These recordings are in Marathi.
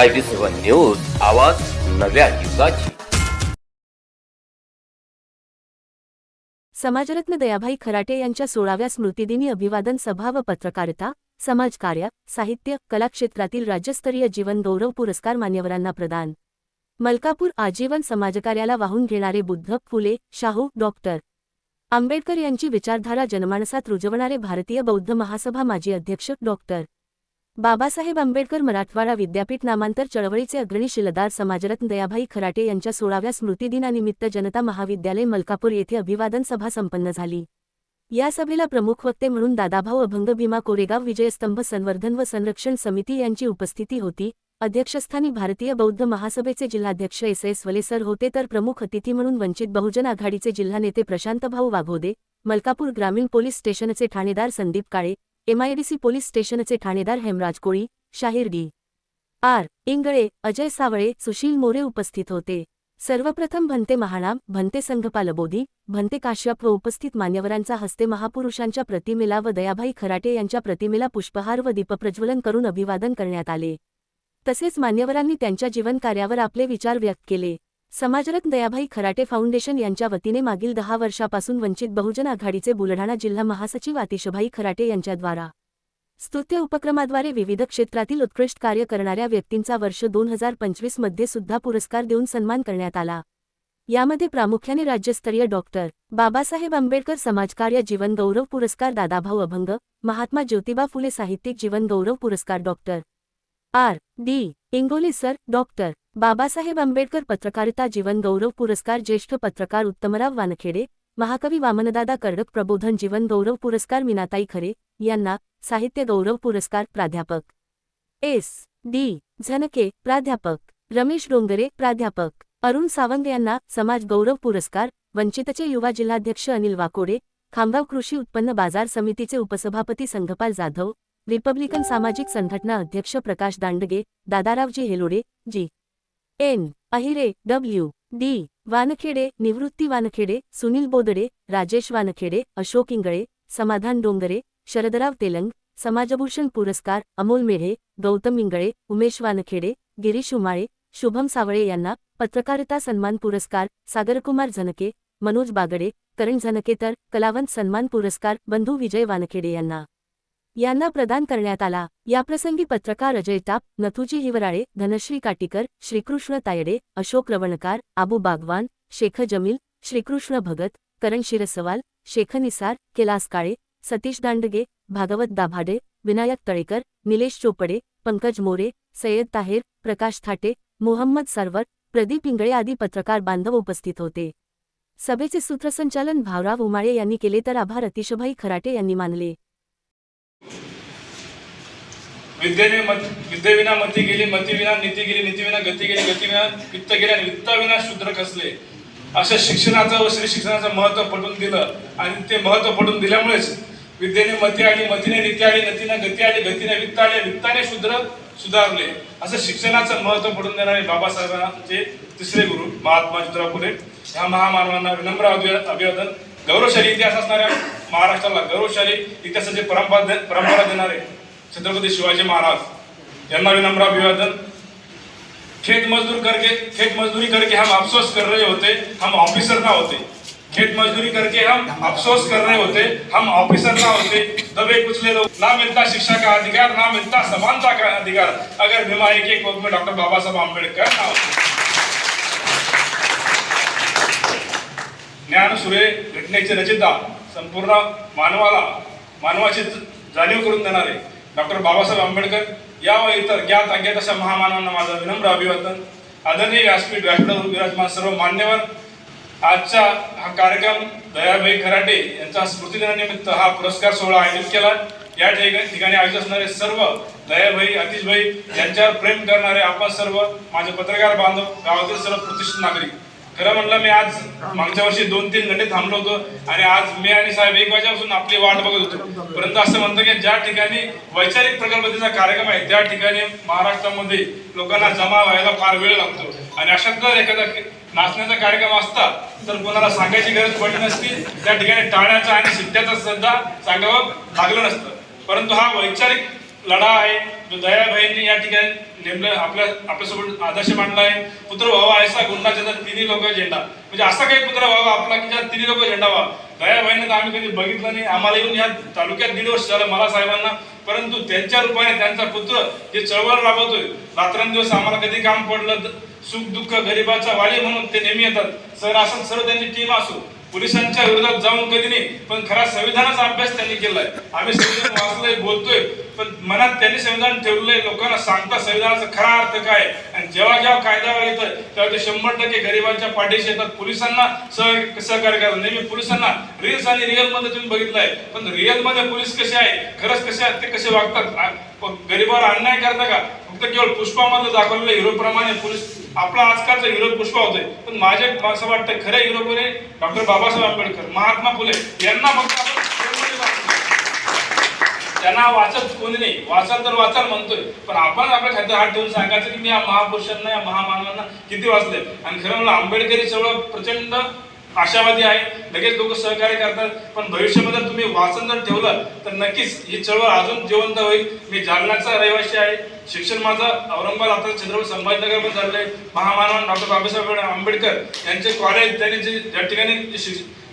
आय बी सेवन न्यूज आवाज नव्या युगाची. समाजरत्न दयाभाई खराटे यांच्या सोळाव्या स्मृतिदिनी अभिवादन सभा व पत्रकारिता समाजकार्य साहित्य कला क्षेत्रातील राज्यस्तरीय जीवन गौरव पुरस्कार मान्यवरांना प्रदान. मलकापूर आजीवन समाजकार्याला वाहून घेणारे बुद्ध फुले शाहू डॉक्टर आंबेडकर यांची विचारधारा जनमानसात रुजवणारे भारतीय बौद्ध महासभा माजी अध्यक्ष डॉक्टर बाबासाहेब आंबेडकर मराठवाडा विद्यापीठ नामांतर चळवळीचे अग्रणी शिलदार समाजरत्न दयाभाई खराटे यांच्या सोळाव्या स्मृतिदिनानिमित्त जनता महाविद्यालय मलकापूर येथे अभिवादन सभा संपन्न झाली. या सभेला प्रमुख वक्ते म्हणून दादाभाऊ अभंग भीमा कोरेगाव विजयस्तंभ संवर्धन व संरक्षण समिती यांची उपस्थिती होती. अध्यक्षस्थानी भारतीय बौद्ध महासभेचे जिल्हाध्यक्ष एस एस वलेसर होते तर प्रमुख अतिथी म्हणून वंचित बहुजन आघाडीचे जिल्हा नेते प्रशांतभाऊ वाघोदे मलकापूर ग्रामीण पोलीस स्टेशनचे ठाणेदार संदीप काळे एमआयडीसी पोलीस स्टेशनचे ठाणेदार हेमराज कोळी शाहीर डी. आर. इंगळे अजय सावळे सुशील मोरे उपस्थित होते. सर्वप्रथम भंते महानाम भंते संघपाल बोधी भंते काश्यप व उपस्थित मान्यवरांचा हस्ते महापुरुषांच्या प्रतिमेला व दयाभाई खराटे यांच्या प्रतिमेला पुष्पहार व दीपप्रज्वलन करून अभिवादन करण्यात आले. तसेच मान्यवरांनी त्यांच्या जीवनकार्यावर आपले विचार व्यक्त केले. समाजरत्न दयाभाई खराटे फाउंडेशन यांच्या वतीने मागील दहा वर्षापासून वंचित बहुजन आघाडीचे बुलढाणा जिल्हा महासचिव आतिशभाई खराटे यांच्याद्वारा स्तुत्य उपक्रमाद्वारे विविध क्षेत्रातील उत्कृष्ट कार्य करणाऱ्या व्यक्तींचा वर्ष दोन हजार पंचवीसमध्ये सुद्धा पुरस्कार देऊन सन्मान करण्यात आला. यामध्ये प्रामुख्याने राज्यस्तरीय डॉक्टर बाबासाहेब आंबेडकर समाजकार्य जीवन गौरव पुरस्कार दादाभाऊ अभंग महात्मा ज्योतिबा फुले साहित्यिक जीवन गौरव पुरस्कार doctor R. D. Ingole sir doctor Babasaheb Ambedkar पत्रकारिता जीवन गौरव पुरस्कार ज्येष्ठ पत्रकार उत्तमराव वानखेडे महाकवी वामनदादा कर्डक प्रबोधन जीवन गौरव पुरस्कार मीनाताई खरे यांना साहित्य गौरव पुरस्कार प्राध्यापक. एस. डी. झनके प्राध्यापक. रमेश डोंगरे प्राध्यापक. अरुण सावंत यांना समाज गौरव पुरस्कार वंचितचे युवा जिल्हाध्यक्ष अनिल वाकोडे खामगाव कृषी उत्पन्न बाजार समितीचे उपसभापती संघपाल जाधव रिपब्लिकन सामाजिक संघटना अध्यक्ष Prakash Dandge Dadaraoji Helode G. N Ahire W D Wankhede Nivrutti Wankhede Sunil Bodade Rajesh Wankhede Ashok Ingle Samadhan Dongre Sharadrao Telang समाजभूषण पुरस्कार अमोल मेढे गौतम इंगळे उमेश वानखेडे गिरीश उमाळे शुभम सावळे यांना पत्रकारिता सन्मान पुरस्कार सागरकुमार झनके मनोज बागडे करण झनके तर कलावंत सन्मान पुरस्कार बंधू विजय वानखेडे यांना. यांना प्रदान करण्यात आला. याप्रसंगी पत्रकार अजय टाप नथुजी हिवराळे धनश्री काटीकर श्रीकृष्ण तायडे अशोक रवणकार आबू बागवान शेख जमील श्रीकृष्ण भगत करण शिरसवाल शेख निसार कैलास काळे सतीश दांडगे भागवत दाभाडे विनायक तळेकर निलेश चोपडे पंकज मोरे सय्यद ताहेर प्रकाश थाटे मोहम्मद सरवर प्रदीप इंगळे आदी पत्रकार बांधव उपस्थित होते. सभेचे सूत्रसंचालन भावराव उमाळे यांनी केले तर आभार अतिशभाई खराटे यांनी मानले. विद्येने मत विद्येविना मती गेली मतीविना नीती गेली नीतीविना गती गेली गतीविना वित्त गेले आणि वित्ताविना शूद्र कसले? असं शिक्षणाचं व श्री शिक्षणाचं महत्त्व पटवून दिलं आणि ते महत्त्व पटवून दिल्यामुळेच विद्येने मती आली मतीने नीती आली नतीने गती आली गतीने वित्त आली वित्ताने शूद्र सुधारले. असं शिक्षणाचं महत्त्व पडून देणारे बाबासाहेबांचे तिसरे गुरु महात्मा ज्योतिराव फुले. ह्या महामानवांना विनम्र अभि- अभिवादन. गौरवशाली इतिहास असणाऱ्या महाराष्ट्राला गौरवशाली इतिहासाची परंपरा दे- परंपरा देणारे छत्रपती शिवाजी महाराज यांना विनम्र अभिवादन. खेत मजदूर करके खेत मजदूरी करके हम अफसोस कर रहे होते हम ऑफिसर ना होते. खेत मजदूरी करके हम अफसोस कर रहे होते हम ऑफिसर ना होते. दबे कुचले लोग ना मिलता शिक्षा का अधिकार ना मिलता समानता का अधिकार. अगर बीमारी एक एक में डॉक्टर बाबा साहब आम्बेडकर ना होते. ज्ञान सुरे घटनेचे रचिता संपूर्ण मानवाला मानवाची ज- जाणीव करून देणारे डॉक्टर बाबासाहेब आंबेडकर या व इतर ज्ञात अज्ञात अशा महामानवांना माझं विनम्र अभिवादन. आदरणीय व्यासपीठ व्यासपीठावर विराजमान सर्व मान्यवर आजचा हा कार्यक्रम दयाभाई खराटे यांचा स्मृतिदिनानिमित्त हा पुरस्कार सोहळा आयोजित केला. या ठिकाणी आयोजित असणारे सर्व दयाभाई अतिशभाई यांच्यावर प्रेम करणारे आपण सर्व माझे पत्रकार बांधव गावातील सर्व प्रतिष्ठित नागरिक खरं म्हणलं मी आज मागच्या वर्षी दोन तीन घंटे थांबलो होतो. आणि आज मी आणि साहेब एक वाजेपासून आपली वाट बघत होतो. परंतु असं म्हणतं की ज्या ठिकाणी वैचारिक प्रकल्पतेचा कार्यक्रम आहे त्या ठिकाणी महाराष्ट्रामध्ये लोकांना जमा व्हायला फार वेळ लागतो. आणि अशात जर एखादा नाचण्याचा कार्यक्रम असता तर कोणाला सांगायची गरज पडली नसती. त्या ठिकाणी टाळण्याचा आणि शिट्ट्याचा सुद्धा सांगावं लागलं नसतं. परंतु हा वैचारिक लढा आहे. जो दयाभाईंनी या ठिकाणी नेमलं आपल्या आपल्यासोबत आदर्श मांडला आहे. पुत्र व्हावा ऐसा गुंडा ज्याचा तिन्ही लोक झेंडा. म्हणजे असा काही पुत्र व्हावा आपला की ज्या तिन्ही लोक झेंडा व्हावा? दयाभाईंना तर आम्ही कधी बघितलं नाही. आम्हाला येऊन या तालुक्यात दीड वर्ष झालं मला साहेबांना. परंतु त्यांच्या रूपाने त्यांचा पुत्र जे चळवळ राबवतोय रात्रंदिवस आम्हाला कधी काम पडलं सुख दुःख गरिबाचा वाली म्हणून ते नेहमी येतात. सर असं सर्व त्यांची टीम असो. पोलिसांच्या विरोधात जाऊन कधी नाही पण खरा संविधानाचा अभ्यास त्यांनी केलाय. आम्ही संविधान वाचलंय बोलतोय पण मनात त्यांनी संविधान ठेवलंय लोकांना सांगता संविधानाचा खरा अर्थ काय? आणि जेव्हा जेव्हा कायद्यावर येतं तेव्हा ते शंभर टक्के गरिबांच्या पाठीशी येतात. पोलिसांना सहकार्य करतात नेहमी पोलिसांना रील्स आणि रिअलमध्ये तुम्ही बघितलंय. पण रिअलमध्ये पोलीस कसे आहे खरंच कसे आहेत? ते कसे वागतात? गरिबावर अन्याय करता का? फक्त केवळ पुष्पामधलं दाखवलेलं हिरो प्रमाणे पोलीस आपला आजकालचा हिरो पुष्पा होतोय. पण माझे असं वाटतं खरे हिरो कोणी डॉक्टर बाबासाहेब आंबेडकर महात्मा फुले. यांना फक्त त्यांना वाचत कोणी नाही? वाचाल तर वाचाल म्हणतोय. पण आपण आपल्या खात्यात हात ठेवून सांगायचं की मी या महापुरुषांना या महामानवांना किती वाचले आणि खरं मला आंबेडकरी सगळं प्रचंड आशावादी आहे. लगेच लोक सहकार्य करतात. पण भविष्यामध्ये तुम्ही वाचन जर ठेवलं तर नक्कीच ही चळवळ अजून जिवंत होईल. मी जालनाचा रहिवासी आहे. शिक्षण माझं औरंगाबाद आता छत्रपती संभाजीनगरमध्ये पण झालंय महामानव डॉक्टर बाबासाहेब आंबेडकर यांचे कॉलेज त्यांनी जे ज्या ठिकाणी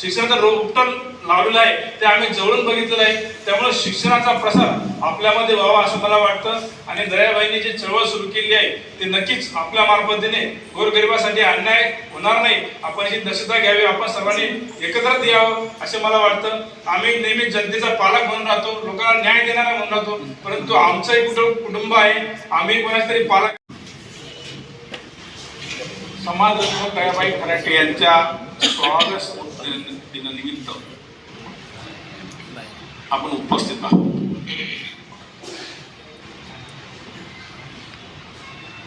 शिक्षणाचा शिक- शिक्षणाचा लावलेला आहे ते आम्ही जवळून बघितलेलं आहे. त्यामुळे शिक्षणाचा प्रसार आपल्यामध्ये व्हावा असं मला वाटतं. आणि दयाबाईंनी जी चळवळ सुरू केली आहे ते नक्कीच आपल्या मार्फतीने गोरगरिबासाठी अन्याय होणार नाही. आपण जी दक्षता घ्यावी आपण सर्वांनी एकत्र यावं असे मला वाटतं. आम्ही नेहमी जनतेचा पालक म्हणून राहतो लोकांना न्याय देणारा म्हणून राहतो. परंतु आमचंही कुठं कुटुंब आहे आम्ही कोणाच तरी पालक समाज दयाबाई खराटे यांच्या स्वागत दिनानिमित्त आपण उपस्थित आहोत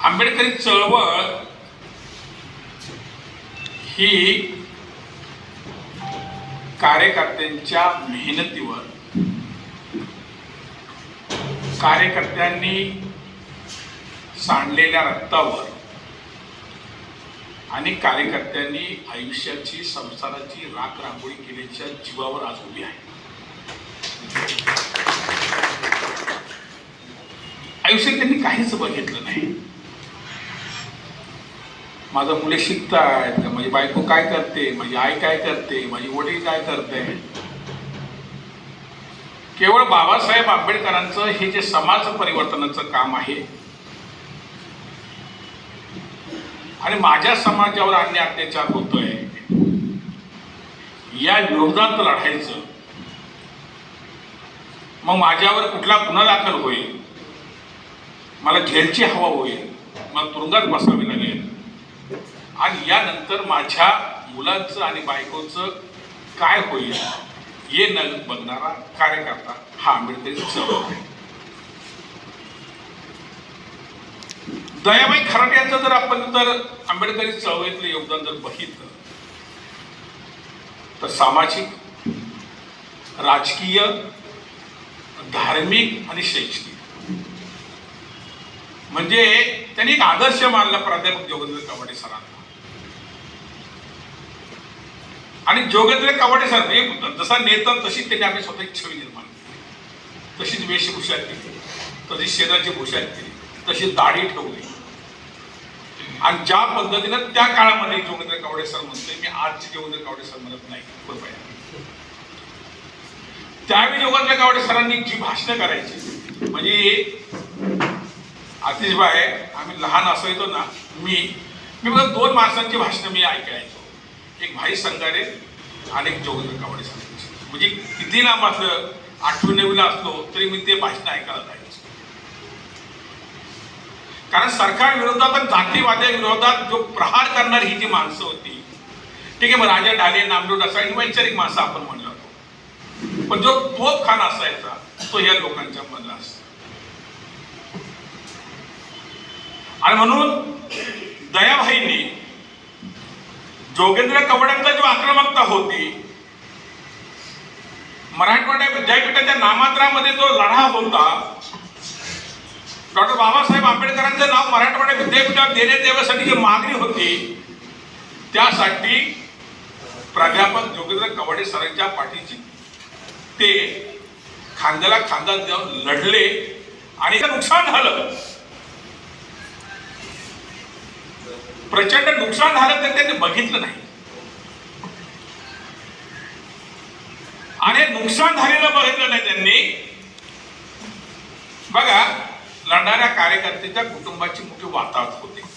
आंबेडकरी चळवळ ही कार्यकर्त्यांच्या मेहनतीवर. कार्यकर्त्यांनी सांडलेल्या रक्तावर. आणि कार्यकर्त्यांनी आयुष्याची संसाराची राख रांगोळी केल्याच्या जीवावर आज उभी आहे. आयुष्यात त्यांनी काहीच बघितलं नाही. माझं मुले शिकतायत माझी बायको काय करते माझी आई काय करते माझी वडील काय करते? केवळ बाबासाहेब आंबेडकरांचं हे जे समाज परिवर्तनाचं काम आहे आणि माझ्या समाजावर अन्य अत्याचार होतोय या विरोधात लढायचं. मग माझ्यावर कुठला गुन्हा दाखल होईल? मला जेलची हवा होईल मला तुरुंगात बसावे लागेल. आणि यानंतर माझ्या मुलांचं आणि बायकोचं काय होईल हे न बघणारा कार्यकर्ता हा आंबेडकरी चळवळ आहे दयाबाई खराटे यांचं जर आपण जर आंबेडकरी चळवळीतलं योगदान जर बघितलं तर सामाजिक राजकीय धार्मिक आणि शैक्षणिक. म्हणजे त्यांनी एक आदर्श मानला प्राध्यापक जोगेंद्र कवाडे सरांना. आणि जोगेंद्र कवाडे सर जसा नेता तशी त्यांनी आम्ही स्वतः छवी निर्माण केली. तशीच वेशभूषा केली तशी शेजारची भूषा केली तशी दाढी ठेवली. आणि ज्या पद्धतीनं त्या काळामध्ये जोगेंद्र कावडे सर म्हणतोय मी आजचे जोगेंद्र कावडे सर म्हणत नाही कृपया त्यावेळी जोगेंद्र कावडे सरांनी जी भाषणं करायची म्हणजे आतिशबाई आम्ही लहान असायचो ना मी मी बघा दोन माणसांची भाषणं मी ऐकायचो. एक भाई संगारे आणि एक जोगेंद्र कावडे सरांची म्हणजे किती लांब असलं आठवी नववीला असलो तरी मी ते भाषण ऐकायला जायचो कारण सरकार विरोधात जातीवाद्या विरोधात जो प्रहार करणारी ही जी माणसं होती ठीक आहे मग राजा डाले नामदेव डसा ही वैचारिक माणसं आपण म्हणलं होतो. पण जो तोप खान असायचा तो या लोकांच्या मधला असतो. आणि म्हणून दयाभाईंनी जोगेंद्र कवड्यांचा जो आक्रमकता होती मराठवाड्या विद्यापीठाच्या नामात्रामध्ये जो लढा होता डॉक्टर बाबासाहेब आंबेडकरांचं नाव मराठवाड्या विद्यापीठात देण्यात यावयासाठी जी मागणी होती त्यासाठी प्राध्यापक जोगेंद्र कवाडे सरांच्या पाठीची ते खांद्याला खांदा देऊन लढले आणि ते नुकसान झालं. प्रचंड नुकसान झालं तर त्यांनी बघितलं नाही. आणि नुकसान झालेलं बघितलं नाही त्यांनी. बघा लढणाऱ्या कार्यकर्त्याच्या कुटुंबाची मोठी वाताहत होते.